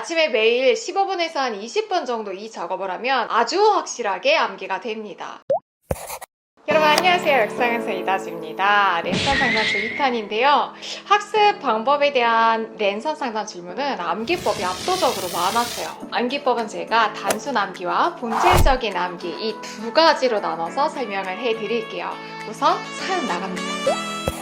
아침에 매일 15분에서 한 20분 정도 이 작업을 하면 아주 확실하게 암기가 됩니다. 여러분 안녕하세요. 역사강사 이다지입니다. 랜선 상담소 2탄인데요. 학습 방법에 대한 랜선 상담 질문은 암기법이 압도적으로 많았어요. 암기법은 제가 단순 암기와 본질적인 암기 이 두 가지로 나눠서 설명을 해드릴게요. 우선 사연 나갑니다.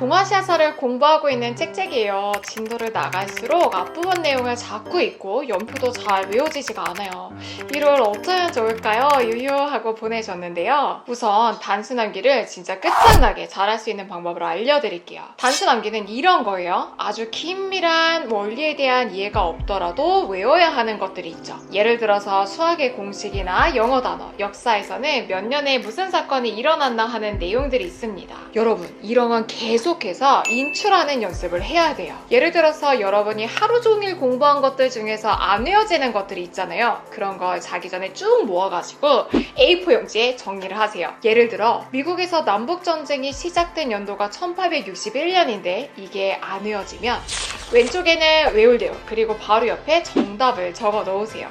동아시아사를 공부하고 있는 짹짹이에요. 진도를 나갈수록 앞부분 내용을 자꾸 읽고 연표도 잘 외워지지가 않아요. 이걸 어쩌면 좋을까요? 유유하고 보내셨는데요. 우선 단순 암기를 진짜 끝장나게 잘할 수 있는 방법을 알려드릴게요. 단순 암기는 이런 거예요. 아주 긴밀한 원리에 대한 이해가 없더라도 외워야 하는 것들이 있죠. 예를 들어서 수학의 공식이나 영어 단어, 역사에서는 몇 년에 무슨 사건이 일어났나 하는 내용들이 있습니다. 여러분, 이런 건 계속 해서 인출하는 연습을 해야 돼요. 예를 들어서 여러분이 하루 종일 공부한 것들 중에서 안 외워지는 것들이 있잖아요. 그런 걸 자기 전에 쭉 모아가지고 A4 용지에 정리를 하세요. 예를 들어 미국에서 남북 전쟁이 시작된 연도가 1861년인데 이게 안 외워지면 왼쪽에는 외울 내용 그리고 바로 옆에 정답을 적어 놓으세요.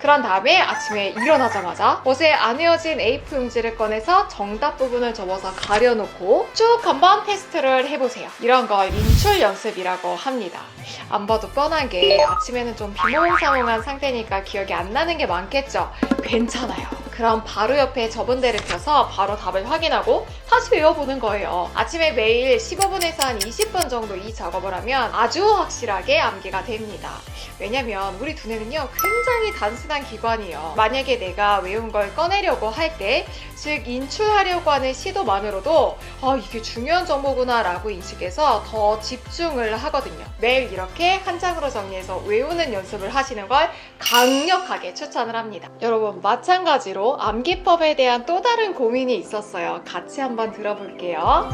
그런 다음에 아침에 일어나자마자 어제 안 외워진 A4 용지를 꺼내서 정답 부분을 접어서 가려놓고 쭉 한번 테스트를 해보세요. 이런 걸 인출 연습이라고 합니다. 안 봐도 뻔한 게 아침에는 좀 비몽사몽한 상태니까 기억이 안 나는 게 많겠죠? 괜찮아요. 그럼 바로 옆에 데를 펴서 바로 답을 확인하고 다시 외워보는 거예요. 아침에 매일 15분에서 한 20분 정도 이 작업을 하면 아주 확실하게 암기가 됩니다. 왜냐면 우리 두뇌는요 굉장히 단순한 기관이에요. 만약에 내가 외운 걸 꺼내려고 할 때, 즉 인출하려고 하는 시도만으로도 아 이게 중요한 정보구나 라고 인식해서 더 집중을 하거든요. 매일 이렇게 한 장으로 정리해서 외우는 연습을 하시는 걸 강력하게 추천을 합니다. 여러분 마찬가지로 암기법에 대한 또 다른 고민이 있었어요. 같이 한번 들어볼게요.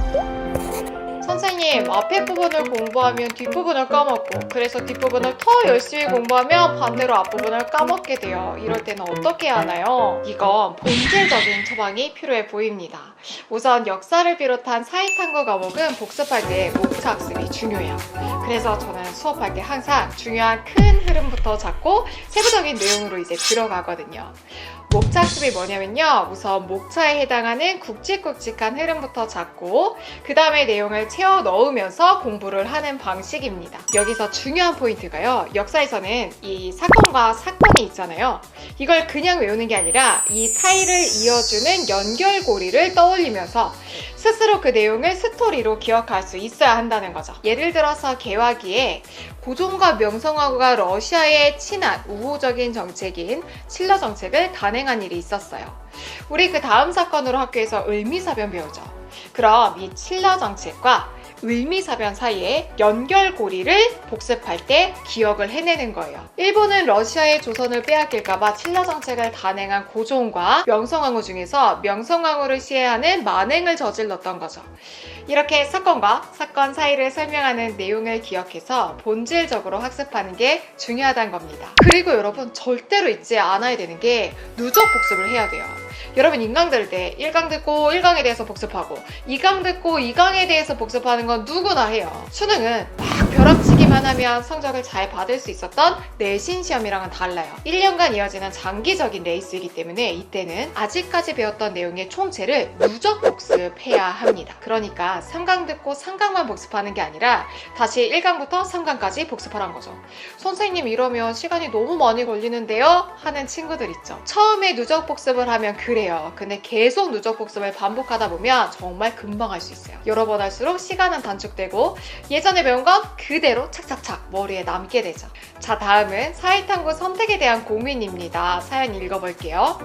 선생님, 앞에 부분을 공부하면 뒷부분을 까먹고, 그래서 뒷부분을 더 열심히 공부하면 반대로 앞부분을 까먹게 돼요. 이럴 때는 어떻게 하나요? 이건 본질적인 처방이 필요해 보입니다. 우선 역사를 비롯한 사회탐구 과목은 복습할 때 목차 학습이 중요해요. 그래서 저는 수업할 때 항상 중요한 큰 흐름부터 잡고 세부적인 내용으로 이제 들어가거든요. 목차 학습이 뭐냐면요. 우선 목차에 해당하는 굵직굵직한 흐름부터 잡고 그 다음에 내용을 채워 넣으면서 공부를 하는 방식입니다. 여기서 중요한 포인트가요. 역사에서는 이 사건과 사건이 있잖아요. 이걸 그냥 외우는 게 아니라 이 사이를 이어주는 연결고리를 떠올리면서 스스로 그 내용을 스토리로 기억할 수 있어야 한다는 거죠. 예를 들어서 개화기에 고종과 명성황후가 러시아의 친한 우호적인 정책인 칠러 정책을 단행한 일이 있었어요. 우리 그 다음 사건으로 학교에서 을미사변 배우죠. 그럼 이 칠러 정책과 을미사변 사이에 연결고리를 복습할 때 기억을 해내는 거예요. 일본은 러시아의 조선을 빼앗길까봐 칠러 정책을 단행한 고종과 명성황후 중에서 명성황후를 시해하는 만행을 저질렀던 거죠. 이렇게 사건과 사건 사이를 설명하는 내용을 기억해서 본질적으로 학습하는 게 중요하다는 겁니다. 그리고 여러분 절대로 잊지 않아야 되는 게 누적 복습을 해야 돼요. 여러분 인강 들을 때 1강 듣고 1강에 대해서 복습하고 2강 듣고 2강에 대해서 복습하는 건 누구나 해요. 수능은 막 벼락치기만 하면 성적을 잘 받을 수 있었던 내신 시험이랑은 달라요. 1년간 이어지는 장기적인 레이스이기 때문에 이때는 아직까지 배웠던 내용의 총체를 누적 복습해야 합니다. 그러니까 3강 듣고 3강만 복습하는 게 아니라 다시 1강부터 3강까지 복습하란 거죠. 선생님 이러면 시간이 너무 많이 걸리는데요? 하는 친구들 있죠. 처음에 누적 복습을 하면 그래요. 근데 계속 누적 복습을 반복하다 보면 정말 금방 할 수 있어요. 여러 번 할수록 시간은 단축되고 예전에 배운 건 그대로 착착착 머리에 남게 되죠. 자, 다음은 사회탐구 선택에 대한 고민입니다. 사연 읽어볼게요.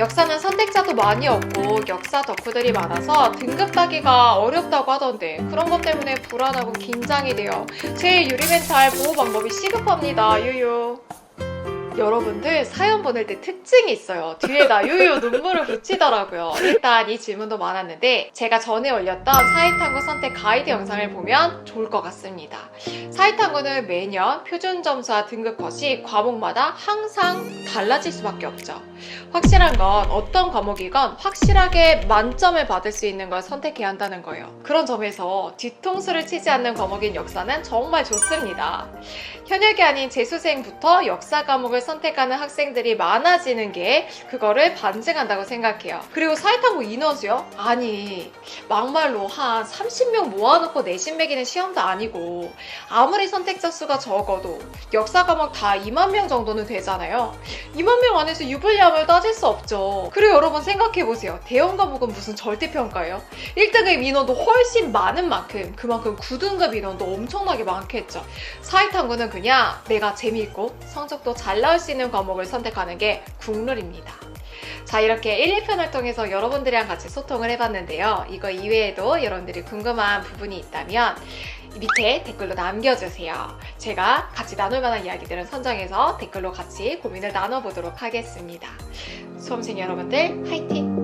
역사는 선택자도 많이 없고 역사 덕후들이 많아서 등급 따기가 어렵다고 하던데 그런 것 때문에 불안하고 긴장이 돼요. 제 유리멘탈 보호 방법이 시급합니다. 유유. 여러분들 사연 보낼 때 특징이 있어요. 뒤에다 유유 눈물을 붙이더라고요. 일단 이 질문도 많았는데 제가 전에 올렸던 사이탐구 선택 가이드 영상을 보면 좋을 것 같습니다. 사이탐구는 매년 표준 점수와 등급 컷이 과목마다 항상 달라질 수밖에 없죠. 확실한 건 어떤 과목이건 확실하게 만점을 받을 수 있는 걸 선택해야 한다는 거예요. 그런 점에서 뒤통수를 치지 않는 과목인 역사는 정말 좋습니다. 현역이 아닌 재수생부터 역사 과목을 선택하는 학생들이 많아지는 게 그거를 반증한다고 생각해요. 그리고 사이탐구 인원수요? 아니 막말로 한 30명 모아놓고 내신 매기는 시험도 아니고 아무리 선택자 수가 적어도 역사 과목 다 2만 명 정도는 되잖아요. 2만 명 안에서 유불리함을 따질 수 없죠. 그리고 여러분 생각해보세요. 대형 과목은 무슨 절대평가예요? 1등급 인원도 훨씬 많은 만큼 그만큼 9등급 인원도 엄청나게 많겠죠. 사이탐구는 그냥 내가 재미있고 성적도 잘 나올 수 있는 과목을 선택하는 게 국룰입니다. 자, 이렇게 1, 2편을 통해서 여러분들이랑 같이 소통을 해봤는데요. 이거 이외에도 여러분들이 궁금한 부분이 있다면 밑에 댓글로 남겨주세요. 제가 같이 나눌 만한 이야기들은 선정해서 댓글로 같이 고민을 나눠보도록 하겠습니다. 수험생 여러분들, 화이팅!